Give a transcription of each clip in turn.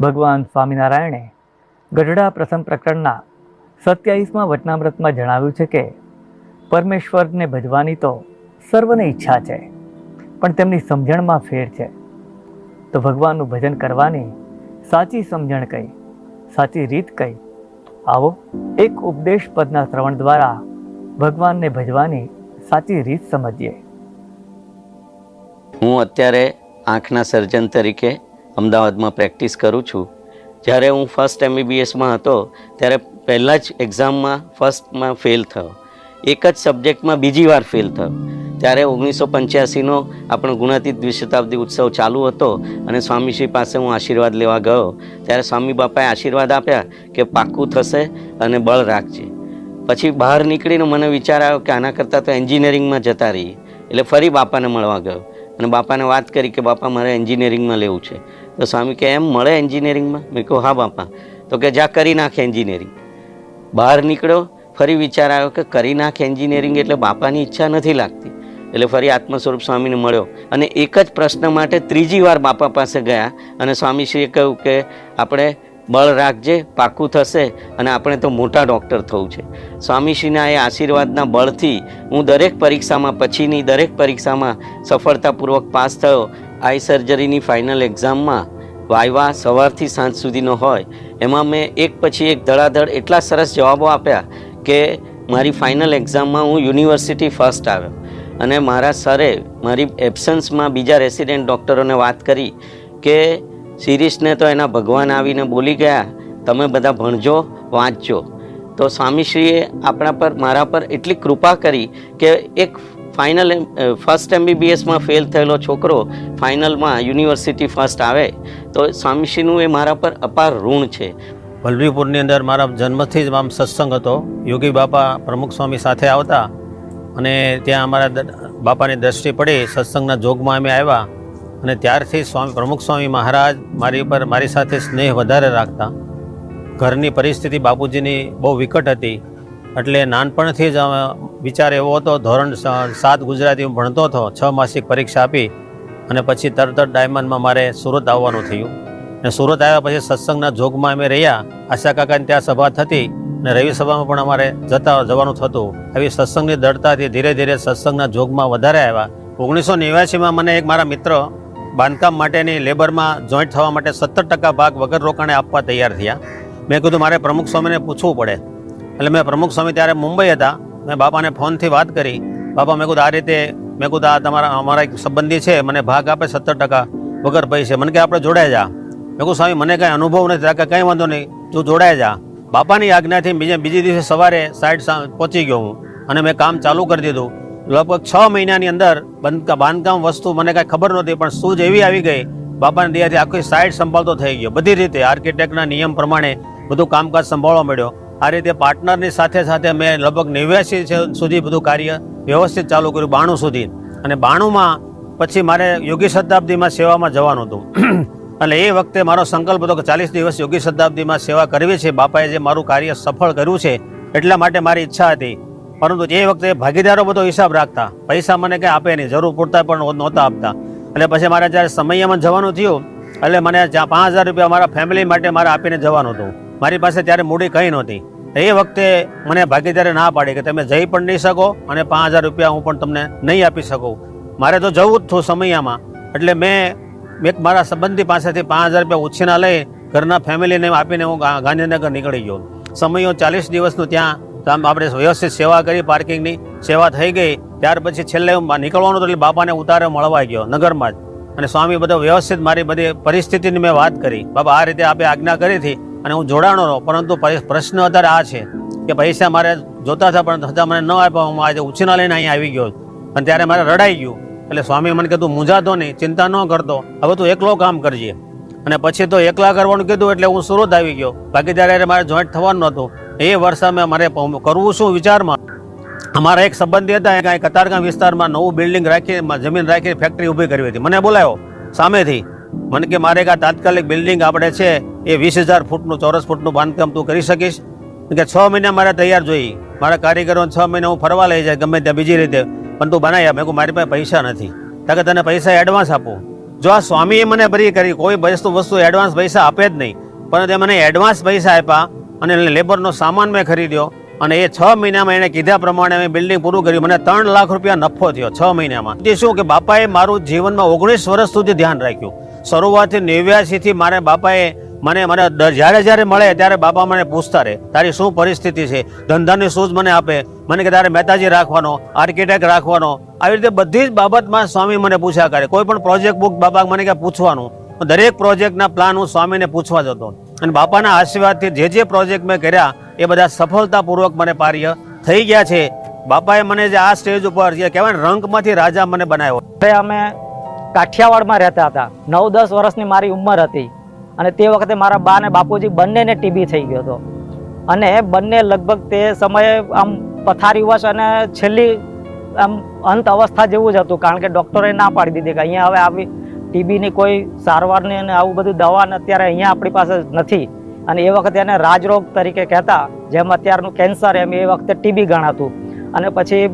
ભગવાન સ્વામિનારાયણે ગઢડા પ્રથમ પ્રકરણના સત્યાવીસમાં વટનામ્રતમાં જણાવ્યું છે કે, પરમેશ્વરને ભજવાની તો સર્વને ઈચ્છા છે, પણ તેમની સમજણમાં ફેર છે. તો ભગવાનનું ભજન કરવાની સાચી સમજણ કઈ, સાચી રીત કઈ? આવો, એક ઉપદેશ પદના શ્રવણ દ્વારા ભગવાનને ભજવાની સાચી રીત સમજીએ. હું અત્યારે આંખના સર્જન તરીકે અમદાવાદમાં પ્રેક્ટિસ કરું છું. જ્યારે હું ફર્સ્ટ એમબીબીએસમાં હતો, ત્યારે પહેલાં જ એક્ઝામમાં ફર્સ્ટમાં ફેલ થયો. એક જ સબ્જેક્ટમાં બીજી વાર ફેલ થયો. ત્યારે ઓગણીસો પંચ્યાસીનો આપણો ગુણાતીત દ્વિશતાબ્દી ઉત્સવ ચાલુ હતો અને સ્વામીશ્રી પાસે હું આશીર્વાદ લેવા ગયો. ત્યારે સ્વામી બાપાએ આશીર્વાદ આપ્યા કે પાક્કું થશે અને બળ રાખજે. પછી બહાર નીકળીને મને વિચાર આવ્યો કે આના કરતાં તો એન્જિનિયરિંગમાં જતા રહીએ. એટલે ફરી બાપાને મળવા ગયો. અને બાપાને વાત કરી કે, બાપા, મારે એન્જિનિયરિંગમાં લેવું છે. તો સ્વામી કે એમ મળે એન્જિનિયરિંગમાં? મેં કહ્યું, હા બાપા. તો કે, જા, કરી નાખ એન્જિનિયરિંગ. બહાર નીકળ્યો, ફરી વિચાર આવ્યો કે, કરી નાખ એન્જિનિયરિંગ એટલે બાપાની ઈચ્છા નથી લાગતી. એટલે ફરી આત્મ સ્વરૂપ સ્વામીને મળ્યો. અને એક જ પ્રશ્ન માટે ત્રીજી વાર બાપા પાસે ગયા અને સ્વામીશ્રીએ કહ્યું કે, આપણે બળ રાખજે પાક્કું થશે અને આપણે તો મોટા ડૉક્ટર થવું છે. સ્વામીશ્રીના એ આશીર્વાદના બળથી હું દરેક પરીક્ષામાં પછીની દરેક પરીક્ષામાં સફળતાપૂર્વક પાસ થયો આઈ સર્જરીની ફાઇનલ એક્ઝામમાં વાયવા સવારથી સાંજ સુધીનો હોય. એમાં મેં એક પછી એક ધડાધડ એટલા સરસ જવાબો આપ્યા કે મારી ફાઇનલ એક્ઝામમાં હું યુનિવર્સિટી ફર્સ્ટ આવ્યો. અને મારા સરે મારી એબ્સન્સમાં બીજા રેસિડેન્ટ ડૉક્ટરોને વાત કરી કે, શિરીષને તો એના ભગવાન આવીને બોલી ગયા, તમે બધા ભણજો, વાંચજો. તો સ્વામીશ્રીએ આપણા પર, મારા પર એટલી કૃપા કરી કે એક ફાઇનલ ફર્સ્ટ એમબીબીએસમાં ફેલ થયેલો છોકરો ફાઇનલમાં યુનિવર્સિટી ફર્સ્ટ આવે, તો સ્વામીશ્રીનું એ મારા પર અપાર ઋણ છે. વલ્લભીપુરની અંદર મારા જન્મથી જ આમ સત્સંગ હતો. યોગી બાપા પ્રમુખ સ્વામી સાથે આવતા અને ત્યાં અમારા બાપાની દ્રષ્ટિ પડી, સત્સંગના જોગમાં અમે આવ્યા અને ત્યારથી સ્વામી, પ્રમુખ સ્વામી મહારાજ મારી ઉપર મારી સાથે સ્નેહ વધારે રાખતા. ઘરની પરિસ્થિતિ બાપુજીની બહુ વિકટ હતી. એટલે નાનપણથી જ વિચાર એવો હતો, ધોરણ સાત ગુજરાતી હું ભણતો હતો, છ માસિક પરીક્ષા આપી અને પછી તરત ડાયમંડમાં મારે સુરત આવવાનું થયું. ને સુરત આવ્યા પછી સત્સંગના જોગમાં અમે રહ્યા. આશા કાકાની ત્યાં સભા થતી ને રવિ સભામાં પણ અમારે જતા જવાનું થતું. આવી સત્સંગની દળતાથી ધીરે ધીરે સત્સંગના જોગમાં વધારે આવ્યા. ઓગણીસો નેવ્યાસીમાં મને એક મારા મિત્ર બાંધકામ માટેની લેબરમાં જોઈન્ટ થવા માટે સત્તર ટકા ભાગ વગર રોકાણે આપવા તૈયાર થયા. મેં કીધું, મારે પ્રમુખ સ્વામીને પૂછવું પડે. એટલે મેં પ્રમુખ સ્વામી ત્યારે મુંબઈ હતા. મેં બાપાને ફોનથી વાત કરી. બાપા, મેં કીધું, આ રીતે, મેં કીધું, આ તમારા, અમારા એક સંબંધી છે. મને ભાગ આપે સત્તર ટકા વગર પૈસે. મને કે આપણે જોડાઈ જા. મેં કહું સ્વામી, મને કાંઈ અનુભવ નથી કે કંઈ વાંધો નહીં. તું જોડાઈ જા. બાપાની આજ્ઞાથી બીજે બીજે દિવસે સવારે સાઈડ પહોંચી ગયો હું. અને મેં કામ ચાલુ કરી દીધું. લગભગ છ મહિનાની અંદર બંધ બાંધકામ વસ્તુ મને કાંઈ ખબર નહોતી, પણ સૂઝ એવી આવી ગઈ. બાપાની દયાથી આખી સાઈડ સંભાળતો થઈ ગયો. બધી રીતે આર્કિટેક્ટના નિયમ પ્રમાણે બધું કામકાજ સંભાળવા મળ્યો. આ રીતે પાર્ટનરની સાથે સાથે મેં લગભગ નેવ્યાસી સુધી બધું કાર્ય વ્યવસ્થિત ચાલુ કર્યું બાણું સુધી. અને બાણુંમાં પછી મારે યોગી શતાબ્દીમાં સેવામાં જવાનું હતું. એટલે એ વખતે મારો સંકલ્પ હતો કે ચાલીસ દિવસ યોગી શતાબ્દીમાં સેવા કરવી છે. બાપાએ જે મારું કાર્ય સફળ કર્યું છે, એટલા માટે મારી ઈચ્છા હતી. પરંતુ એ વખતે ભાગીદારો બધો હિસાબ રાખતા, પૈસા મને કંઈ આપે નહીં, જરૂર પૂરતા પણ નહોતા આપતા. એટલે પછી મારે જ્યારે સમયમાં જવાનું થયું, એટલે મને પાંચ હજાર રૂપિયા મારા ફેમિલી માટે મારે આપીને જવાનું હતું. મારી પાસે ત્યારે મૂડી કંઈ નહોતી. એ વખતે મને ભાગીદારે ના પાડી કે તમે જઈ પણ નહીં શકો અને પાંચ હજાર રૂપિયા હું પણ તમને નહીં આપી શકું. મારે તો જવું જ થયું સમયમાં. એટલે મેં એક મારા સંબંધી પાસેથી પાંચ હજાર રૂપિયા ઉછીના લઈ ઘરના ફેમિલીને આપીને હું ગાંધીનગર નીકળી ગયો. સમયો ચાલીસ દિવસનું ત્યાં આપણે વ્યવસ્થિત સેવા કરી, પાર્કિંગની સેવા થઈ ગઈ. ત્યાર પછી છેલ્લે નીકળવાનું હતું એટલે બાપાને ઉતારે મળવા ગયો નગરમાં જ. અને સ્વામી બધો વ્યવસ્થિત મારી બધી પરિસ્થિતિની મેં વાત કરી. બાબા આ રીતે આપે આજ્ઞા કરી હતી. અને હું જોડાણો રહો, પરંતુ પ્રશ્ન અત્યારે આ છે કે પૈસા મારે જોતા હતા, પણ છતાં મને ન આપ્યા. હું આજે ઉછીના લઈને અહીંયા આવી ગયો અને ત્યારે મારે રડાઈ ગયું. એટલે સ્વામી મને કીધું, મૂંઝાતો નહીં, ચિંતા ન કરતો. હવે તું એકલો કામ કરજે. અને પછી તો એકલા કરવાનું કીધું, એટલે હું સુરત આવી ગયો. બાકી ત્યારે મારે જોઈન્ટ થવાનું નહોતું. એ વર્ષમાં મારે કરવું શું વિચારમાં? અમારા એક સંબંધી હતા કાંઈ કતારગામ વિસ્તારમાં નવું બિલ્ડિંગ રાખી જમીન રાખી, ફેક્ટરી ઊભી કરવી હતી. મને બોલાયો સામેથી. મને કે મારે આ તાત્કાલિક બિલ્ડિંગ આપણે છે એ વીસ હજાર ફૂટનું, ચોરસ ફૂટનું બાંધકામ તું કરી શકીશ? કે છ મહિના મારે તૈયાર જોઈએ મારા કારીગરોને છ મહિના હું ફરવા લઈ જાય, ગમે ત્યાં બીજી રીતે. પણ તું બનાવી આપ કહું મારી પાસે પૈસા નથી. કારણ તને પૈસા એડવાન્સ આપું. જો આ સ્વામીએ મને બરી કરી, કોઈ વસ્તુ વસ્તુ એડવાન્સ પૈસા આપે જ નહીં. પરંતુ તે મને એડવાન્સ પૈસા આપ્યા અને લેબરનો સામાન મેં ખરીદ્યો અને એ છ મહિનામાં એણે કીધા પ્રમાણે મેં બિલ્ડિંગ પૂરું કર્યું. મને ત્રણ લાખ રૂપિયા નફો થયો છ મહિનામાં. તે શું કે બાપાએ મારું જીવનમાં ઓગણીસ વર્ષ સુધી ધ્યાન રાખ્યું. શરૂઆતથી નેવ્યાસીથી મારે બાપાએ મને મને જ્યારે જ્યારે મળે ત્યારે બાપા મને પૂછતા રહે, તારી શું પરિસ્થિતિ છે? ધંધાની સૂઝ મને આપે. મને કે, તારે મહેતાજી રાખવાનો આર્કિટેક્ટ રાખવાનો. આવી રીતે બધી જ બાબતમાં સ્વામી મને પૂછ્યા કરે. કોઈ પણ પ્રોજેક્ટ બુક બાપા મને કે પૂછવાનું દરેક પ્રોજેક્ટના પ્લાન હું સ્વામીને પૂછવા જતો. અને બાપાના આશીર્વાદથી જે જે પ્રોજેક્ટ મેં કર્યા, એ બધા સફળતાપૂર્વક મને પાર્ય થઈ ગયા છે. બાપાએ મને જે આ સ્ટેજ ઉપર જે કહેવાય રંગમાંથી રાજા મને બનાવ્યો. અમે કાઠિયાવાડમાં રહેતા હતા. નવ, દસ વર્ષની મારી ઉંમર હતી અને તે વખતે મારા બા અને બાપુજી બંનેને ટીબી થઈ ગયો હતો. અને બંને લગભગ તે સમયે આમ પથારી વશ અને છેલ્લી આમ અંત અવસ્થા જેવું જ હતું, કારણ કે ડૉક્ટરે ના પાડી દીધી કે અહીંયા હવે આવી ટીબીની કોઈ સારવારની અને આવું બધું દવા અત્યારે અહીંયા આપણી પાસે નથી. અને એ વખતે એને રાજરોગ તરીકે કહેતા, જેમ અત્યારનું કેન્સર એમ એ વખતે ટીબી ગણાતું. અને પછી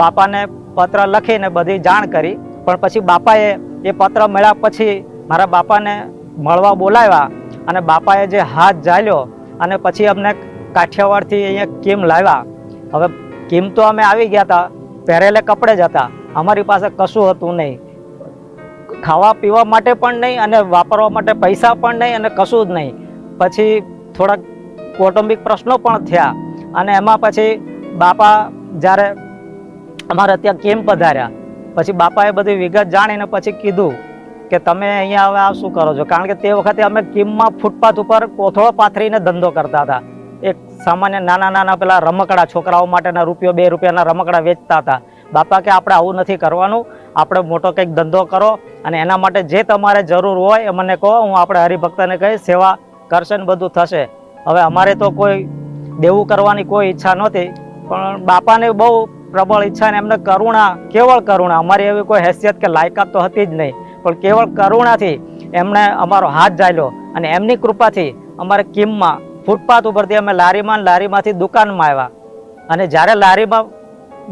બાપાને પત્ર લખીને બધી જાણ કરી પણ પછી બાપાએ એ પત્ર મળ્યા પછી મારા બાપાને મળવા બોલાવ્યા અને બાપાએ જે હાથ ઝાલ્યો અને પછી અમને કાઠિયાવાડથી અહીંયા કેમ લાવ્યા. હવે કેમ તો અમે આવી ગયા હતા, પહેરેલે કપડે જ હતા, અમારી પાસે કશું હતું નહીં. ખાવા પીવા માટે પણ નહીં અને વાપરવા માટે પૈસા પણ નહીં અને કશું જ નહીં. પછી થોડાક કૌટુંબિક પ્રશ્નો પણ થયા અને એમાં પછી બાપા જ્યારે અમારે ત્યાં કેમ પધાર્યા. પછી બાપાએ બધી વિગત જાણીને પછી કીધું કે તમે અહીંયા હવે આ શું કરો છો? કારણ કે તે વખતે અમે કિમમાં ફૂટપાથ ઉપર કોથળો પાથરીને ધંધો કરતા હતા. એક સામાન્ય નાના નાના પેલા રમકડા છોકરાઓ માટેના રૂપિયો, બે રૂપિયાના રમકડા વેચતા હતા. બાપા કે આપણે આવું નથી કરવાનું. આપણે મોટો કંઈક ધંધો કરો અને એના માટે જે તમારે જરૂર હોય એ મને કહો. હું આપણે હરિભક્તને કહી સેવા કરશે ને બધું થશે. હવે અમારે તો કોઈ દેવું કરવાની કોઈ ઈચ્છા નહોતી. પણ બાપાને બહુ પ્રબળ ઈચ્છા ને એમને કરુણા, કેવળ કરુણા. અમારી એવી કોઈ હેસિયત કે લાયકાત તો હતી જ નહીં. પણ કેવળ કરુણાથી એમણે અમારો હાથ ઝાલ્યો અને એમની કૃપાથી અમારે કિમમાં ફૂટપાથ ઉપરથી અમે લારીમાં લારીમાંથી દુકાનમાં આવ્યા. અને જ્યારે લારીમાં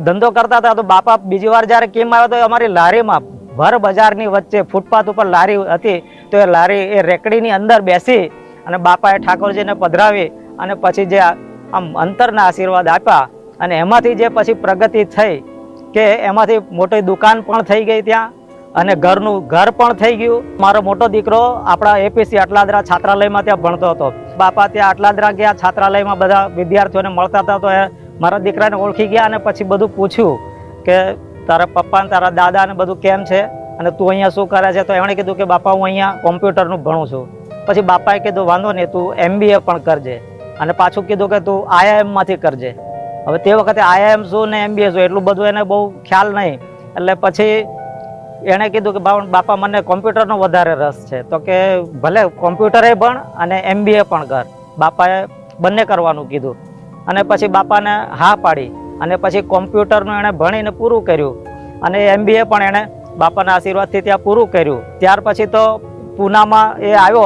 ધંધો કરતા હતા તો બાપા બીજી વાર જ્યારે કિમ આવ્યો તો અમારી લારીમાં ભર બજારની વચ્ચે ફૂટપાથ ઉપર લારી હતી તો એ લારી એ રેકડીની અંદર બેસી અને બાપાએ ઠાકોરજીને પધરાવી અને પછી જે આમ અંતરના આશીર્વાદ આપ્યા અને એમાંથી જે પછી પ્રગતિ થઈ કે એમાંથી મોટી દુકાન પણ થઈ ગઈ ત્યાં અને ઘરનું ઘર પણ થઈ ગયું. મારો મોટો દીકરો આપણા એપીસી આટલાદરા છાત્રાલયમાં ત્યાં ભણતો હતો. બાપા ત્યાં આટલાદરા ગયા, છાત્રાલયમાં બધા વિદ્યાર્થીઓને મળતા હતા તો એ મારા દીકરાને ઓળખી ગયા અને પછી બધું પૂછ્યું કે તારા પપ્પા ને તારા દાદા ને બધું કેમ છે અને તું અહીંયા શું કરે છે? તો એમણે કીધું કે બાપા, હું અહીંયા કોમ્પ્યુટરનું ભણું છું. પછી બાપાએ કીધું, વાંધો નહીં, તું એમબીએ પણ કરજે. અને પાછું કીધું કે તું આઈઆઈએમમાંથી કરજે. હવે તે વખતે આઈઆઈએમ શું ને એમબીએ શું, એટલું બધું એને બહુ ખ્યાલ નહીં. એટલે પછી એણે કીધું કે ભાવ બાપા, મને કોમ્પ્યુટરનો વધારે રસ છે. તો કે, ભલે, કોમ્પ્યુટરે ભણ અને એમબીએ પણ કર. બાપાએ બંને કરવાનું કીધું. અને પછી બાપાને હા પાડી. અને પછી કોમ્પ્યુટરનું એણે ભણીને પૂરું કર્યું. અને એમબીએ પણ એણે બાપાના આશીર્વાદથી ત્યાં પૂરું કર્યું. ત્યાર પછી તો પૂનામાં એ આવ્યો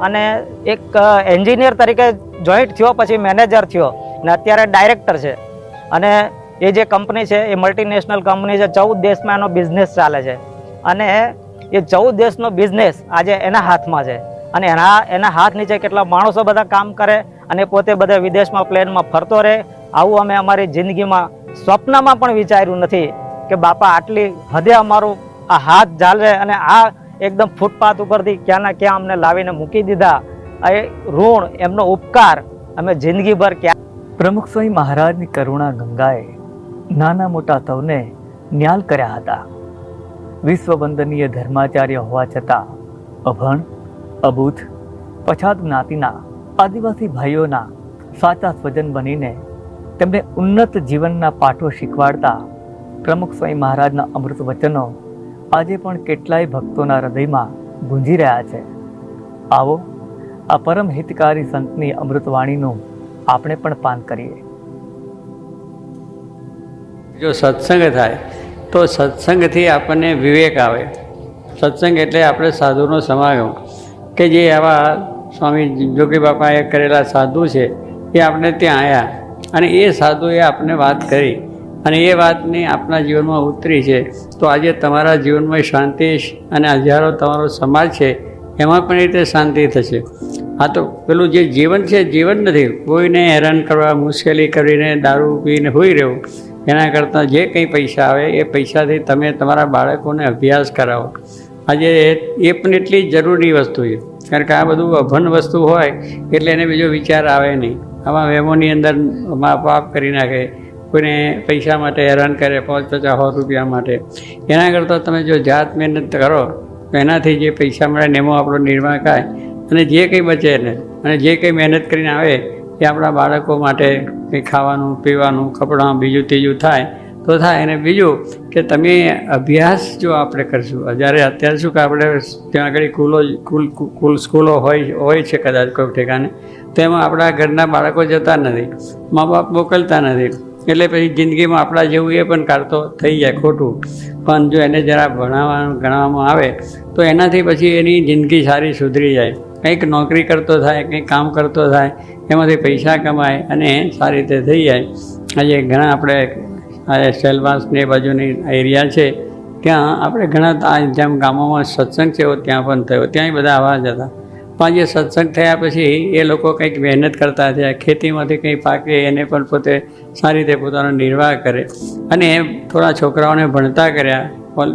અને એક એન્જિનિયર તરીકે જોઈન્ટ થયો, પછી મેનેજર થયો. અને અત્યારે ડાયરેક્ટર છે. અને એ જે કંપની છે, એ મલ્ટીનેશનલ કંપની છે, ચૌદ દેશમાં એનો બિઝનેસ ચાલે છે. અને એ ચૌદ દેશનો બિઝનેસ આજે એના હાથમાં છે. અને એના એના હાથ નીચે કેટલા માણસો બધા કામ કરે અને પોતે બધા વિદેશમાં પ્લેનમાં ફરતો રહે, આવું અમે અમારી જિંદગીમાં, સ્વપ્નમાં પણ વિચાર્યું નથી કે બાપા આટલી હદે અમારું આ હાથ ઝાલે અને આ એકદમ ફૂટપાથ ઉપરથી ક્યાંના ક્યાં અમને લાવીને મૂકી દીધા. એ ઋણ, એમનો ઉપકાર અમે જિંદગીભર ક્યાં પ્રમુખ સ્વામી મહારાજની કરુણા ગંગાએ નાના મોટા સૌને ન્યાલ કર્યા હતા. વિશ્વવંદનીય ધર્માચાર્ય હોવા છતાં અભણ અબૂથ પછાત જ્ઞાતિના આદિવાસી ભાઈઓના સાચા સ્વજન બનીને તેમને ઉન્નત જીવનના પાઠો શીખવાડતા પ્રમુખ સ્વામી મહારાજના અમૃત વચનો આજે પણ કેટલાય ભક્તોના હૃદયમાં ગુંજી રહ્યા છે. આવો, આ પરમ હિતકારી સંતની અમૃતવાણીનું આપણે પણ પાન કરીએ. જો સત્સંગ થાય, તો સત્સંગથી આપણને વિવેક આવે. સત્સંગ એટલે આપણે સાધુનો સમાગમ, કે જે આવા સ્વામી જોગી બાપાએ કરેલા સાધુ છે, એ આપણે ત્યાં આવ્યા અને એ સાધુએ આપણે વાત કરી, અને એ વાતની આપણા જીવનમાં ઉતરી છે. તો આજે તમારા જીવનમાં શાંતિ અને હજારો તમારો સમાજ છે, એમાં પણ રીતે શાંતિ થશે. આ તો પેલું જે જીવન છે, જીવન નથી. કોઈને હેરાન કરવા, મુશ્કેલી કરીને દારૂ પીને હોઈ રહેવું એના કરતાં જે કંઈ પૈસા આવે, એ પૈસાથી તમે તમારા બાળકોને અભ્યાસ કરાવો. આજે એ પણ એટલી જરૂરી વસ્તુ છે. કારણ કે આ બધું અભન વસ્તુ હોય, એટલે એને બીજો વિચાર આવે નહીં. આમાં વેમોની અંદર મા બાપ કરી નાખે, કોઈને પૈસા માટે હેરાન કરે, પાંચ પચાસ સો રૂપિયા માટે. એના કરતાં તમે જો જાત મહેનત કરો, તો એનાથી જે પૈસા મળે ને એમાં આપણો નિર્માણ થાય અને જે કંઈ બચે એને અને જે કંઈ મહેનત કરીને આવે, એ આપણા બાળકો માટે કંઈ ખાવાનું, પીવાનું, કપડાં, બીજું ત્રીજું થાય, તો થાય. અને બીજું કે તમે અભ્યાસ જો આપણે કરશું, જ્યારે અત્યારે શું કે આપણે ત્યાં આગળ કુલો કુલ કુલ સ્કૂલો હોય હોય છે કદાચ કોઈ ઠેકાને તો એમાં આપણા ઘરના બાળકો જતા નથી મા બાપ મોકલતા નથી. એટલે પછી જિંદગીમાં આપણા જેવું એ પણ કાઢતો થઈ જાય ખોટું. પણ જો એને જરા ભણાવવાનું ગણાવવામાં આવે, તો એનાથી પછી એની જિંદગી સારી સુધરી જાય. કંઈક નોકરી કરતો થાય, કંઈક કામ કરતો થાય, એમાંથી પૈસા કમાય અને સારી રીતે થઈ જાય. આજે ઘણા આપણે, આ સેલવાસ ને એ બાજુની એરિયા છે, ત્યાં આપણે ઘણા જેમ ગામોમાં સત્સંગ છે ત્યાં પણ થયો. ત્યાંય બધા આવા જ હતા. પણ જે સત્સંગ થયા પછી એ લોકો કંઈક મહેનત કરતા થયા, ખેતીમાંથી કંઈ પાકે, એને પણ પોતે સારી રીતે પોતાનો નિર્વાહ કરે. અને થોડા છોકરાઓને ભણતા કર્યા.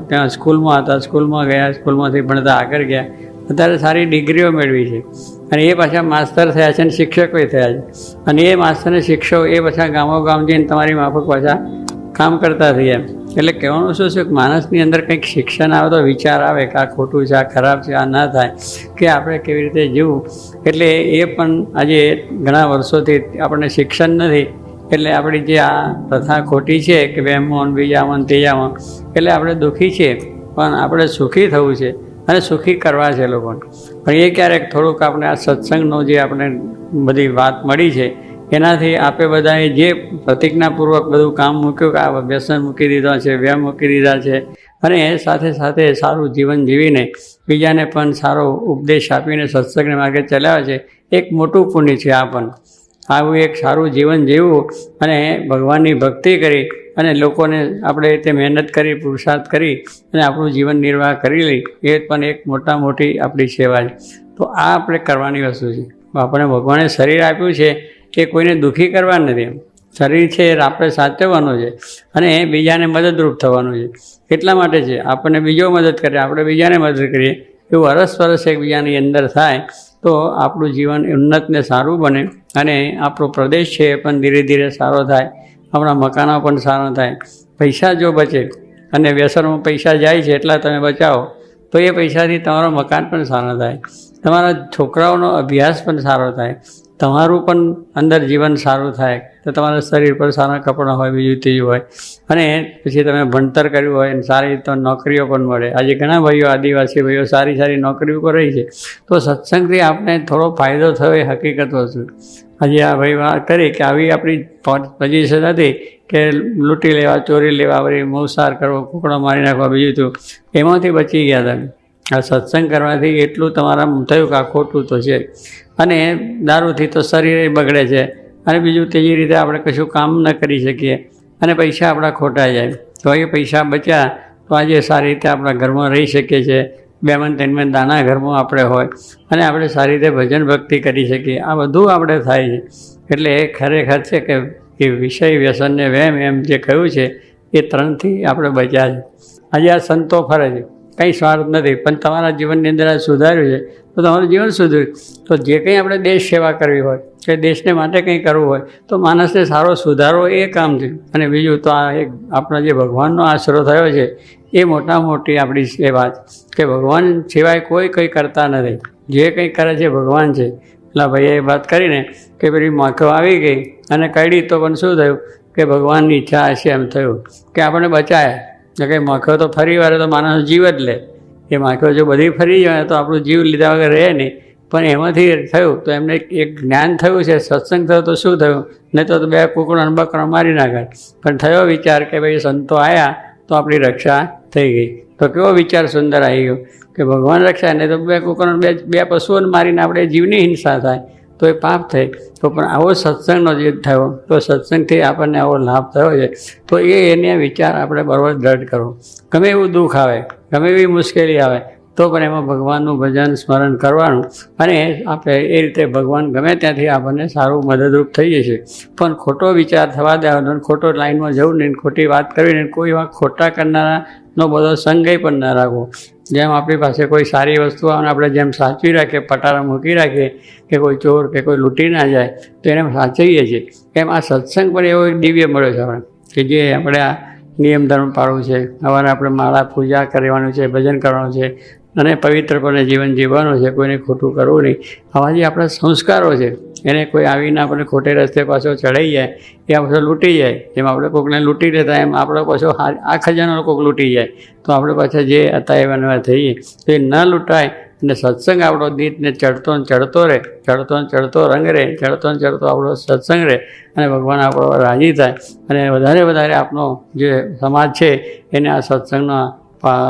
ત્યાં સ્કૂલમાં હતા, સ્કૂલમાં ગયા, સ્કૂલમાંથી ભણતા આગળ ગયા. અત્યારે સારી ડિગ્રીઓ મેળવી છે. અને એ પાછા માસ્તર થયા છે અને શિક્ષકોય થયા છે. અને એ માસ્તરને શિક્ષકો એ પાછા ગામો ગામ જઈને તમારી માફક પાછા કામ કરતા થયા એટલે કહેવાનું શું છે કે માણસની અંદર કંઈક શિક્ષણ આવે તો વિચાર આવે કે આ ખોટું છે, આ ખરાબ છે, આ ના થાય. કે આપણે કેવી રીતે જીવવું એટલે એ પણ આજે ઘણા વર્ષોથી આપણને શિક્ષણ નથી. એટલે આપણી જે આ પ્રથા ખોટી છે કે વહેમોન બીજામન તેજામન એટલે આપણે દુઃખી છીએ. પણ આપણે સુખી થવું છે. અને સુખી કરવા છે લોકોને. પણ એ ક્યારેક થોડુંક આપણે આ સત્સંગનો જે આપણે બધી વાત મળી છે, એનાથી આપે બધાએ જે પ્રતિજ્ઞાપૂર્વક બધું કામ મૂક્યું કે આ વ્યસન મૂકી દીધા છે, વ્યમ મૂકી દીધા છે, અને એ સાથે સાથે સારું જીવન જીવીને બીજાને પણ સારો ઉપદેશ આપીને સત્સંગને માર્ગે ચલાવે છે, એક મોટું પુણ્ય છે આ પણ. આવું એક સારું જીવન જીવવું અને ભગવાનની ભક્તિ કરી અને લોકોને આપણે તે મહેનત કરી, પુરુષાર્થ કરી અને આપણું જીવન નિર્વાહ કરી લઈ, એ પણ એક મોટા મોટી આપણી સેવા છે. તો આ આપણે કરવાની વસ્તુ છે. આપણે ભગવાને શરીર આપ્યું છે, એ કોઈને દુઃખી કરવા નથી શરીર છે, એ આપણે સાચવવાનું છે અને બીજાને મદદરૂપ થવાનું છે. એટલા માટે છે, આપણને બીજો મદદ કરે, આપણે બીજાને મદદ કરીએ, એવું અરસપરસ એકબીજાની અંદર થાય તો આપણું જીવન ઉન્નતને સારું બને અને આપણો પ્રદેશ છે એ પણ ધીરે ધીરે સારો થાય, આપણા મકાનો પણ સારા થાય. પૈસા જો બચે અને વ્યસનમાં પૈસા જાય છે એટલા તમે બચાવો, તો એ પૈસાથી તમારો મકાન પણ સારો થાય. તમારા છોકરાઓનો અભ્યાસ પણ સારો થાય. તમારું પણ અંદર જીવન સારું થાય, તો તમારા શરીર પર સારા કપડાં હોય, બીજું ત્રીજું હોય. અને પછી તમે ભણતર કર્યું હોય, અને સારી તો નોકરીઓ પણ મળે. આજે ઘણા ભાઈઓ, આદિવાસી ભાઈઓ સારી સારી નોકરીઓ પર રહી છે. તો સત્સંગથી આપણે થોડો ફાયદો થયો એ હકીકત વસ્તુ. આજે આ ભાઈ વાત કરી કે આવી આપણી પોઝિશન હતી કે લૂંટી લેવા, ચોરી લેવા વળી મોસાર કરવો, કુકડો મારી નાખવા, બીજું હતું એમાંથી બચી ગયા તમે. આ સત્સંગ કરવાથી એટલું તમારા થયું કે આ ખોટું તો છે. અને દારૂથી તો શરીર બગડે છે. અને બીજું તેજી રીતે આપણે કશું કામ ન કરી શકીએ અને પૈસા આપણા ખોટા જાય. તો એ પૈસા બચ્યા તો આજે સારી રીતે આપણા ઘરમાં રહી શકીએ છીએ. બે મન ત્રણ મન દાના ઘરમાં આપણે હોય અને આપણે સારી રીતે ભજન ભક્તિ કરી શકીએ. આ બધું આપણે થાય છે. એટલે એ ખરેખર છે કે એ વિષય વ્યસનને વેમ એમ જે કહ્યું છે એ ત્રણથી આપણે બચ્યા છે. આજે આ સંતો ફરે છે. કંઈ સ્વાર્થ નથી. પણ તમારા જીવનની અંદર આ સુધાર્યું છે, તો તમારું જીવન સુધર્યું. તો જે કંઈ આપણે દેશ સેવા કરવી હોય, કે દેશને માટે કંઈ કરવું હોય, તો માણસને સારો સુધારો એ કામ છે અને બીજું તો આ એક આપણા જે ભગવાનનો આશરો થયો છે, એ મોટા મોટી આપણી સેવા કે ભગવાન સિવાય કોઈ કંઈ કરતા નથી. જે કંઈ કરે છે ભગવાન છે. એટલા ભાઈએ એ વાત કરીને કે પેલી માખો આવી ગઈ અને કાઢી તો પણ શું થયું? કે ભગવાનની ઈચ્છા હશે એમ થયું. કે આપણે બચાયા. જો કે માખો તો ફરી વાર તો માણસ જીવ જ લે. એ માખો જો બધી ફરી જાય તો આપણું જીવ લીધા વગર રહે નહીં. પણ એમાંથી થયું તો એમને એક જ્ઞાન થયું છે, સત્સંગ થયો તો શું થયું? નહીં તો બે કુકડો બકરો મારી નાખે. પણ થયો વિચાર કે ભાઈ સંતો આવ્યા તો આપણી રક્ષા થઈ ગઈ. તો કેવો વિચાર સુંદર આવી ગયો કે ભગવાન રક્ષા નહીં તો બે કુકરો બે બે પશુઓને મારીને આપણે જીવની હિંસા થાય. તો એ પાપ થાય. તો પણ આવો સત્સંગનો જે થયો, તો સત્સંગથી આપણને આવો લાભ થયો છે. તો એ એને વિચાર આપણે બરોબર દ્રઢ કરવો. ગમે એવું દુઃખ આવે, ગમે એવી મુશ્કેલી આવે, તો પણ એમાં ભગવાનનું ભજન સ્મરણ કરવાનું અને આપણે એ રીતે ભગવાન ગમે ત્યાંથી આપણને સારું મદદરૂપ થઈ જશે. પણ ખોટો વિચાર થવા દેવાનો ખોટો લાઈનમાં જવું નહીં ખોટી વાત કરવી નહીં કોઈ ખોટા કરનારાનો બધો સંગય પણ ન રાખવો. જેમ આપણી પાસે કોઈ સારી વસ્તુ આવે આપણે જેમ સાચવી રાખીએ, પટારા મૂકી રાખીએ કે કોઈ ચોર કે કોઈ લૂંટી ના જાય, તો એને સાચવીએ છીએ. એમ આ સત્સંગ પણ એવો એક દિવ્ય મળ્યો છે આપણે કે જે આપણે આ નિયમ ધર્મ પાળવું છે, સવારે આપણે માળા પૂજા કરવાનું છે, ભજન કરવાનું છે, અને પવિત્રપણે જીવન જીવવાનું છે, કોઈને ખોટું કરવું નહીં. આવા જે આપણા સંસ્કારો છે એને કોઈ આવીને આપણે ખોટે રસ્તે પાછો ચડાઈ જાય, એ પાછો લૂંટી જાય. જેમ આપણે કોઈકને લૂંટી લેતા એમ આપણો પાછો આ ખજાનો કોઈક લૂંટી જાય. તો આપણે પાછા જે હતા એવા થઈએ. તો એ ન લૂંટાય અને સત્સંગ આપણો દીતને ચડતો ને ચડતો રહે, ચડતો ને ચડતો રંગ રહે, ચડતો ને ચડતો આપણો સત્સંગ રહે અને ભગવાન આપણો રાજી થાય. અને વધારે વધારે આપણો જે સમાજ છે, એને આ સત્સંગનો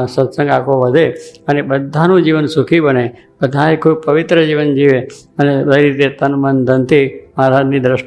સત્સંગ આખો વધે અને બધાનું જીવન સુખી બને, બધાએ ખૂબ પવિત્ર જીવન જીવે અને એ રીતે તન, મન, ધનથી મહારાજની દ્રષ્ટિ